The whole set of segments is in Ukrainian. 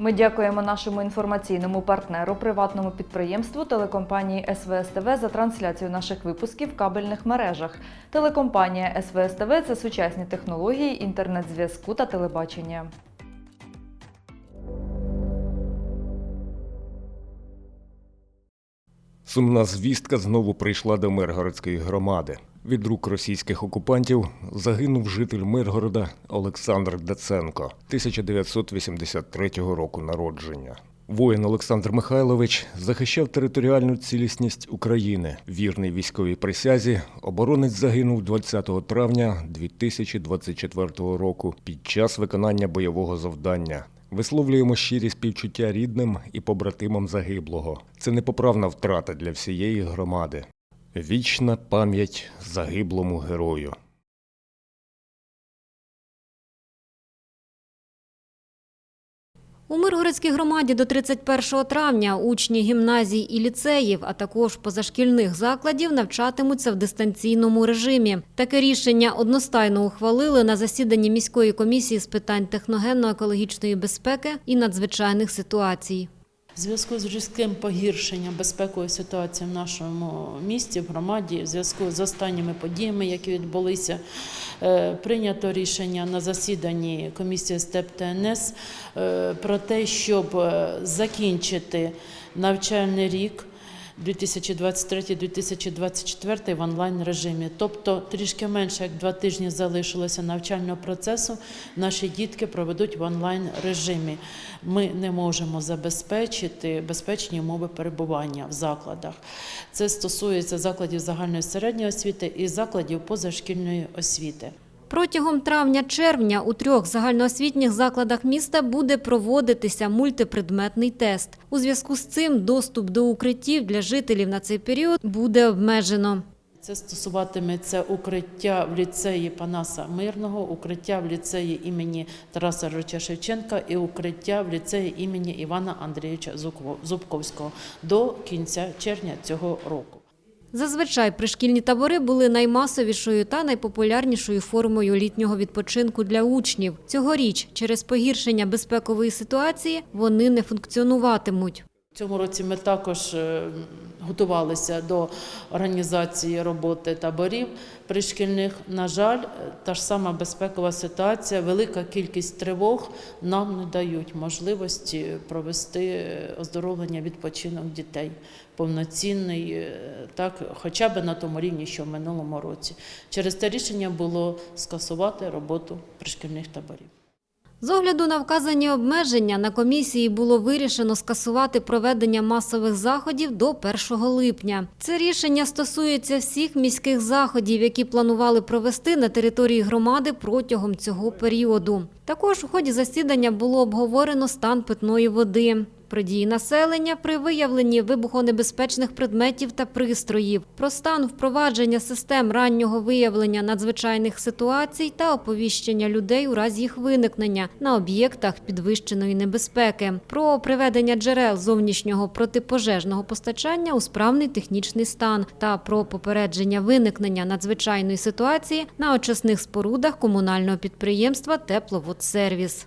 Ми дякуємо нашому інформаційному партнеру, приватному підприємству телекомпанії СВСТВ за трансляцію наших випусків в кабельних мережах. Телекомпанія СВСТВ – це сучасні технології інтернет-зв'язку та телебачення. Сумна звістка знову прийшла до Миргородської громади. Від рук російських окупантів загинув житель Миргорода Олександр Даценко, 1983 року народження. Воїн Олександр Михайлович захищав територіальну цілісність України. Вірний військовій присязі оборонець загинув 20 травня 2024 року під час виконання бойового завдання. Висловлюємо щирі співчуття рідним і побратимам загиблого. Це непоправна втрата для всієї громади. Вічна пам'ять загиблому герою. У Миргородській громаді до 31 травня учні гімназій і ліцеїв, а також позашкільних закладів навчатимуться в дистанційному режимі. Таке рішення одностайно ухвалили на засіданні міської комісії з питань техногенно-екологічної безпеки і надзвичайних ситуацій. В зв'язку з різким погіршенням безпекової ситуації в нашому місті, в громаді, в зв'язку з останніми подіями, які відбулися, е, прийнято рішення на засіданні комісії СТЕП ТНС е, про те, щоб е, закінчити навчальний рік 2023-2024 в онлайн режимі. Тобто трішки менше як два тижні залишилося навчального процесу. Наші дітки проведуть в онлайн режимі. Ми не можемо забезпечити безпечні умови перебування в закладах. Це стосується закладів загальної середньої освіти і закладів позашкільної освіти. Протягом травня-червня у трьох загальноосвітніх закладах міста буде проводитися мультипредметний тест. У зв'язку з цим доступ до укриттів для жителів на цей період буде обмежено. Це стосуватиметься укриття в ліцеї Панаса Мирного, укриття в ліцеї імені Тараса Григорьовича Шевченка і укриття в ліцеї імені Івана Андрійовича Зубко- Зубковського до кінця червня цього року. Зазвичай пришкільні табори були наймасовішою та найпопулярнішою формою літнього відпочинку для учнів. Цьогоріч, через погіршення безпекової ситуації, вони не функціонуватимуть. Цьому році ми також е, готувалися до організації роботи таборів пришкільних. На жаль, е, та ж сама безпекова ситуація, велика кількість тривог нам не дають можливості провести е, оздоровлення відпочинок дітей повноцінний, е, так хоча б на тому рівні, що в минулому році. Через те рішення було скасувати роботу пришкільних таборів. З огляду на вказані обмеження на комісії було вирішено скасувати проведення масових заходів до 1 липня. Це рішення стосується всіх міських заходів, які планували провести на території громади протягом цього періоду. Також у ході засідання було обговорено стан питної води. Про дії населення при виявленні вибухонебезпечних предметів та пристроїв, про стан впровадження систем раннього виявлення надзвичайних ситуацій та оповіщення людей у разі їх виникнення на об'єктах підвищеної небезпеки, про приведення джерел зовнішнього протипожежного постачання у справний технічний стан та про попередження виникнення надзвичайної ситуації на очисних спорудах комунального підприємства Тепловодсервіс.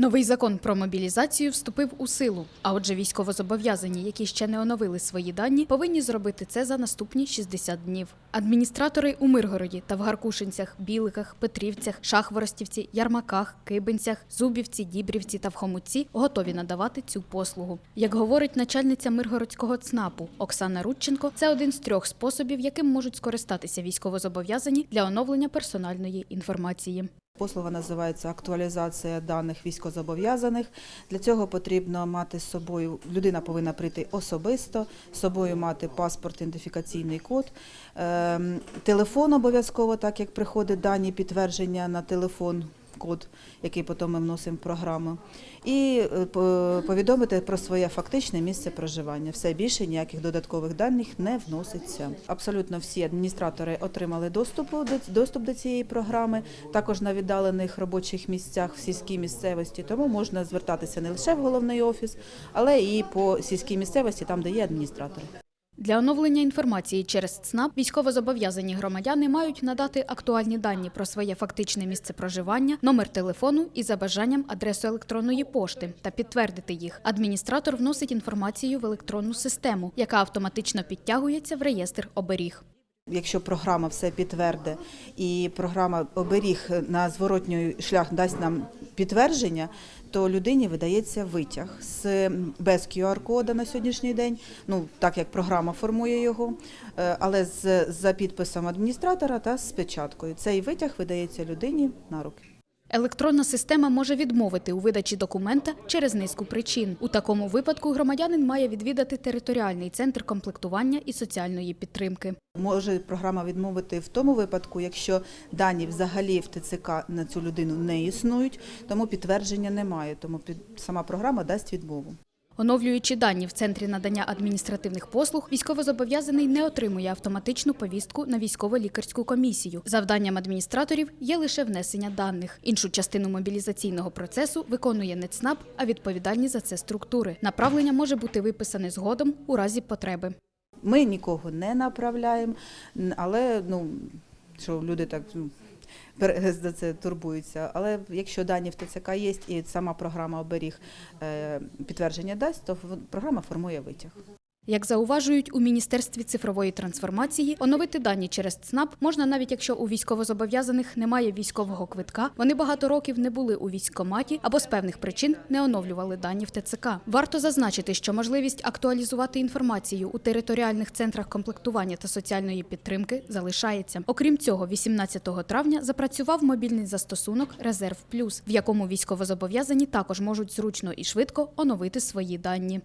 Новий закон про мобілізацію вступив у силу. А отже, військовозобов'язані, які ще не оновили свої дані, повинні зробити це за наступні 60 днів. Адміністратори у Миргороді та в Гаркушинцях, Біликах, Петрівцях, Шахворостівці, Ярмаках, Кибинцях, Зубівці, Дібрівці та в Хомутці готові надавати цю послугу. Як говорить начальниця Миргородського ЦНАПу Оксана Рудченко, це один з трьох способів, яким можуть скористатися військовозобов'язані для оновлення персональної інформації. Послуга називається актуалізація даних військозобов'язаних. Для цього потрібно мати з собою, людина повинна прийти особисто, з собою мати паспорт, ідентифікаційний код, ем, телефон обов'язково, так як приходить дані підтвердження на телефон. Код, який потім ми вносимо в програму, і е, повідомити про своє фактичне місце проживання. Все більше ніяких додаткових даних не вноситься. Абсолютно всі адміністратори отримали доступ до, доступ до цієї програми, також на віддалених робочих місцях в сільській місцевості. Тому можна звертатися не лише в головний офіс, але і по сільській місцевості, там де є адміністратори. Для оновлення інформації через ЦНАП військовозобов'язані громадяни мають надати актуальні дані про своє фактичне місце проживання, номер телефону і за бажанням адресу електронної пошти та підтвердити їх. Адміністратор вносить інформацію в електронну систему, яка автоматично підтягується в реєстр оберіг. Якщо програма все підтверде і програма оберіг на зворотній шлях дасть нам підтвердження, то людині видається витяг з без QR-кода на сьогоднішній день. Ну так як програма формує його, е, але з за підписом адміністратора та з печаткою. Цей витяг видається людині на руки. Електронна система може відмовити у видачі документа через низку причин. У такому випадку громадянин має відвідати територіальний центр комплектування і соціальної підтримки. Може програма відмовити в тому випадку, якщо дані взагалі в ТЦК на цю людину не існують, тому підтвердження немає. Тому сама програма дасть відмову. Оновлюючи дані в центрі надання адміністративних послуг, військовозобов'язаний не отримує автоматичну повістку на військово-лікарську комісію. Завданням адміністраторів є лише внесення даних. Іншу частину мобілізаційного процесу виконує не ЦНАП, а відповідальні за це структури. Направлення може бути виписане згодом у разі потреби. Ми нікого не направляємо, але ну що люди так ну, за це турбуються. Але якщо дані в ТЦК є і сама програма оберіг е, підтвердження дасть, то програма формує витяг. Як зауважують у Міністерстві цифрової трансформації, оновити дані через ЦНАП можна навіть якщо у військовозобов'язаних немає військового квитка, вони багато років не були у військкоматі або з певних причин не оновлювали дані в ТЦК. Варто зазначити, що можливість актуалізувати інформацію у територіальних центрах комплектування та соціальної підтримки залишається. Окрім цього, 18 травня запрацював мобільний застосунок Резерв Плюс, в якому військовозобов'язані також можуть зручно і швидко оновити свої дані.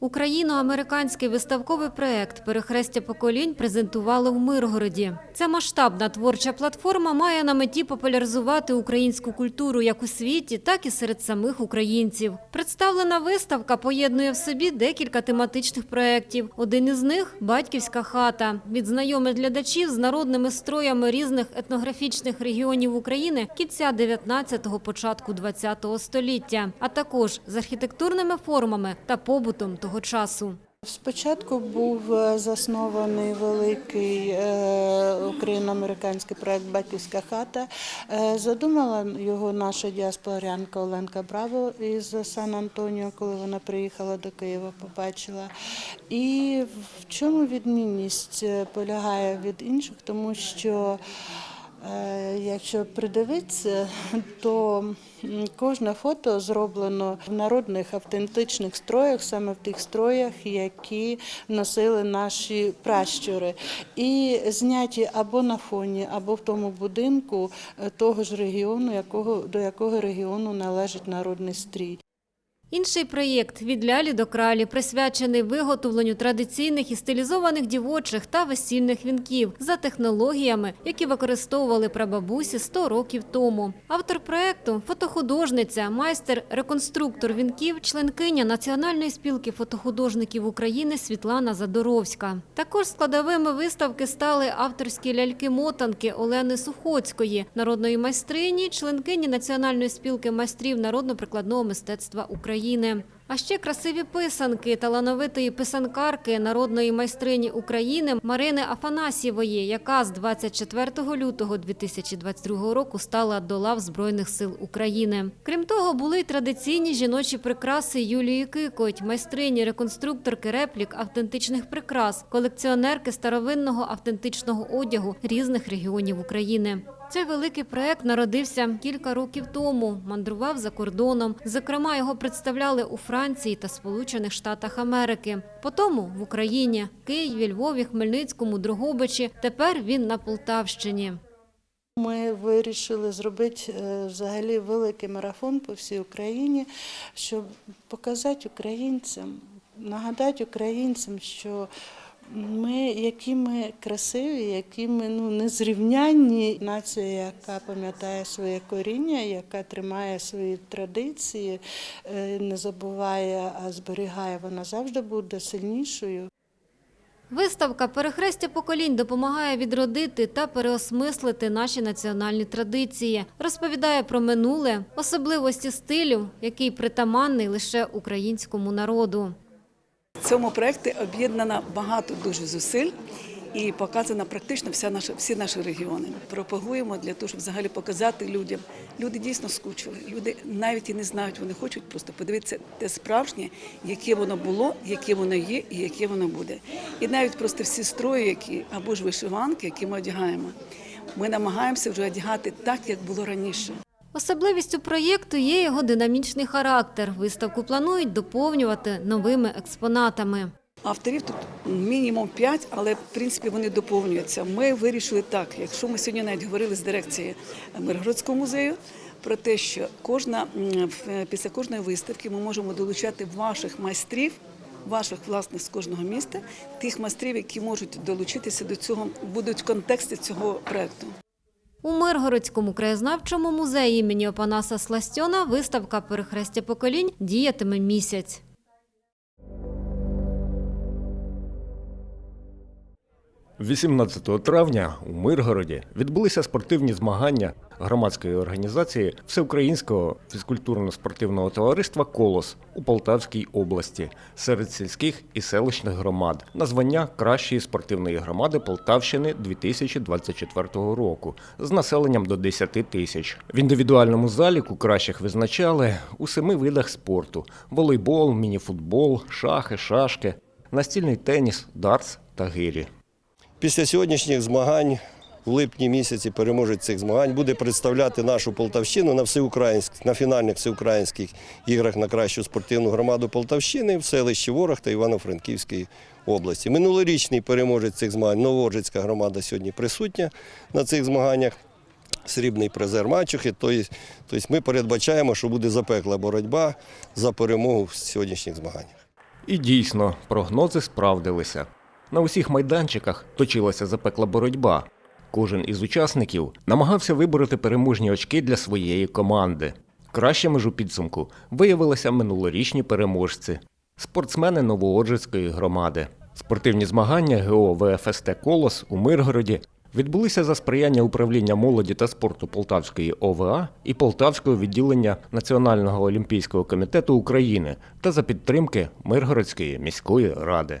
Україно-американський виставковий проект Перехрестя поколінь презентували в Миргороді. Ця масштабна творча платформа має на меті популяризувати українську культуру як у світі, так і серед самих українців. Представлена виставка поєднує в собі декілька тематичних проєктів. Один із них батьківська хата. Відзнайомить глядачів з народними строями різних етнографічних регіонів України кінця 19-го, початку 20-го століття, а також з архітектурними формами та побутом того часу. Спочатку був е, заснований великий е, україно-американський проект Батьківська хата. Е, Задумала його наша діаспорянка Оленка Браво із Сан-Антоніо, коли вона приїхала до Києва, побачила. І в чому відмінність полягає від інших, тому що Якщо придивитися, то кожне фото зроблено в народних автентичних строях, саме в тих строях, які носили наші пращури, і зняті або на фоні, або в тому будинку е, того ж регіону, до якого регіону належить народний стрій. Інший проєкт від лялі до кралі присвячений виготовленню традиційних і стилізованих дівочих та весільних вінків за технологіями, які використовували прабабусі 100 років тому. Автор проєкту – фотохудожниця, майстер-реконструктор вінків, членкиня Національної спілки фотохудожників України Світлана Задоровська. Також складовими виставки стали авторські ляльки-мотанки Олени Сухоцької, народної майстрині, членкині Національної спілки майстрів народно-прикладного мистецтва України. А ще красиві писанки талановитої писанкарки, народної майстрині України Марини Афанасьєвої, яка з 24 лютого 2022 року стала до лав Збройних сил України. Крім того, були й традиційні жіночі прикраси Юлії Кикоть, майстрині, реконструкторки реплік автентичних прикрас, колекціонерки старовинного автентичного одягу різних регіонів України. Цей великий проект народився кілька років тому. Мандрував за кордоном. Зокрема, його представляли у Франції та Сполучених Штатах Америки. Потім в Україні, Києві, Львові, Хмельницькому, Дрогобичі. Тепер він на Полтавщині. Ми вирішили зробити е, взагалі великий марафон по всій Україні, щоб показати українцям, нагадати українцям, що ми, які ми красиві, які ми ну, незрівнянні. Нація, яка пам'ятає своє коріння, яка тримає свої традиції, е, не забуває, а зберігає, вона завжди буде сильнішою. Виставка Перехрестя поколінь допомагає відродити та переосмислити наші національні традиції, розповідає про минуле, особливості стилю, який притаманний лише українському народу. В цьому проєкті об'єднано багато дуже зусиль і показана практично вся наша, всі наші регіони. Пропагуємо для того, щоб взагалі показати людям. Люди дійсно скучили. Люди навіть і не знають, вони хочуть просто подивитися те справжнє, яке воно було, яке воно є і яке воно буде. І навіть просто всі строї, які або ж вишиванки, які ми одягаємо. Ми намагаємося вже одягати так, як було раніше. Особливістю проєкту є його динамічний характер. Виставку планують доповнювати новими експонатами. Авторів тут мінімум 5, але в принципі вони доповнюються. Ми вирішили так, якщо ми сьогодні навіть говорили з дирекцією Миргородського музею про те, що кожна після кожної виставки ми можемо долучати ваших майстрів. Ваших власних з кожного міста, тих майстрів, які можуть долучитися до цього, будуть в контексті цього проекту. У Миргородському краєзнавчому музеї імені Опанаса Сластьона виставка Перехрестя поколінь діятиме місяць. – 18 травня у Миргороді відбулися спортивні змагання громадської організації Всеукраїнського фізкультурно-спортивного товариства Колос у Полтавській області серед сільських і селищних громад на звання кращої спортивної громади Полтавщини 2024 року з населенням до 10 тисяч. В індивідуальному заліку кращих визначали у семи видах спорту: волейбол, мініфутбол, шахи, шашки, настільний теніс, дартс та гирі. Після сьогоднішніх змагань в липні місяці переможець цих змагань буде представляти нашу Полтавщину на всеукраїнських, на фінальних всеукраїнських іграх на кращу спортивну громаду Полтавщини в селищі Ворог та Івано-Франківській області. Минулорічний переможець цих змагань Новооджицька громада сьогодні присутня на цих змаганнях. Срібний призер Мачухи. Тобто ми передбачаємо, що буде запекла боротьба за перемогу в сьогоднішніх змаганнях. І дійсно, прогнози справдилися. На усіх майданчиках точилася запекла боротьба. Кожен із учасників намагався вибороти переможні очки для своєї команди. Кращими ж у підсумку виявилися минулорічні переможці спортсмени Новооджицької громади. Спортивні змагання ГО ВФСТ Колос у Миргороді відбулися за сприяння управління молоді та спорту Полтавської ОВА і Полтавського відділення Національного олімпійського комітету України та за підтримки Миргородської міської ради.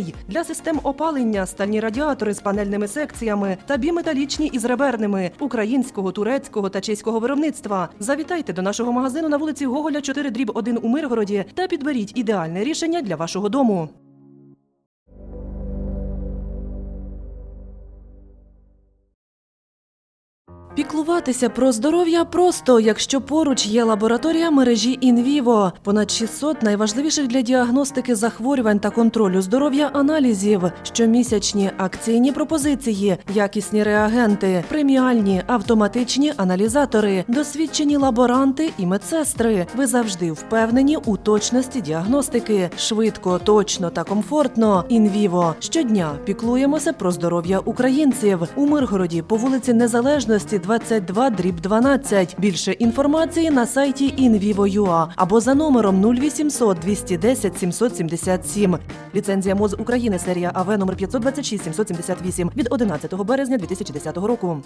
для систем опалення, стальні радіатори з панельними секціями та біметалічні із реберними українського, турецького та чеського виробництва. Завітайте до нашого магазину на вулиці Гоголя 4 дріб 1 у Миргороді та підберіть ідеальне рішення для вашого дому. Піклуватися про здоров'я просто, якщо поруч є лабораторія мережі Інвіво. Понад 600 найважливіших для діагностики захворювань та контролю здоров'я аналізів, щомісячні акційні пропозиції, якісні реагенти, преміальні автоматичні аналізатори, досвідчені лаборанти і медсестри. Ви завжди впевнені у точності діагностики. Швидко, точно та комфортно. Інвіво щодня піклуємося про здоров'я українців у Миргороді по вулиці Незалежності 22 дріб 12. Більше інформації на сайті invivo.ua або за номером 0800 210 777. Ліцензія МОЗ України серія АВ номер 526 778 від 11 березня 2010 року.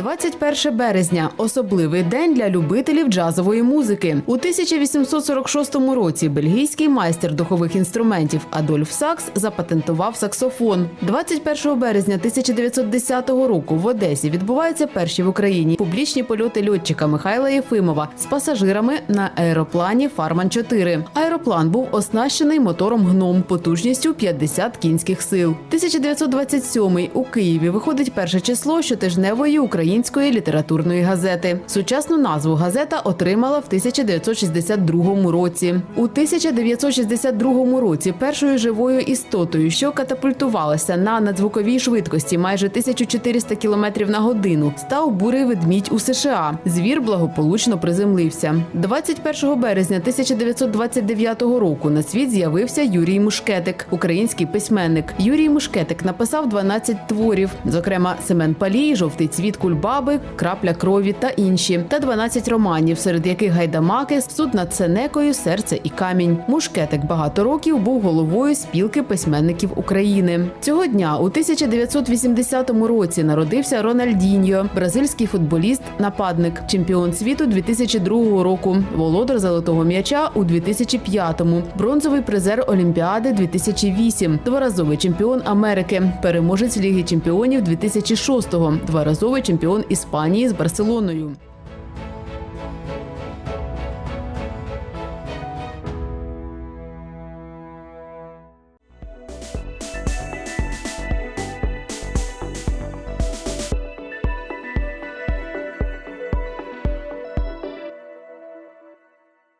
21 березня особливий день для любителів джазової музики. У 1846 році бельгійський майстер духових інструментів Адольф Сакс запатентував саксофон. 21 березня 1910 року в Одесі відбуваються перші в Україні публічні польоти льотчика Михайла Єфимова з пасажирами на аероплані Фарман 4 Аероплан був оснащений мотором гном потужністю 50 кінських сил. 1927 у Києві виходить перше число щотижневої української літературної газети. Сучасну назву газета отримала в 1962 році. У 1962 році першою живою істотою, що катапультувалася на надзвуковій швидкості майже 1400 км на годину, став бурий ведмідь у США. Звір благополучно приземлився. 21 березня 1929 року на світ з'явився Юрій Мушкетик, український письменник. Юрій Мушкетик написав 12 творів, зокрема Семен Палій, Жовтий цвіт кульбаби, Крапля крові та інші, та 12 романів, серед яких гайдамаки, суд над Сенекою, серце і камінь. Мушкетик багато років був головою спілки письменників України. Цього дня у 1980 році народився Рональдіньо, бразильський футболіст, нападник, чемпіон світу 2002 року, володар золотого м'яча у 2005-му, бронзовий призер Олімпіади 2008, дворазовий чемпіон Америки, переможець Ліги чемпіонів 2006-го, дворазовий чемпіон Іспанії з Барселоною.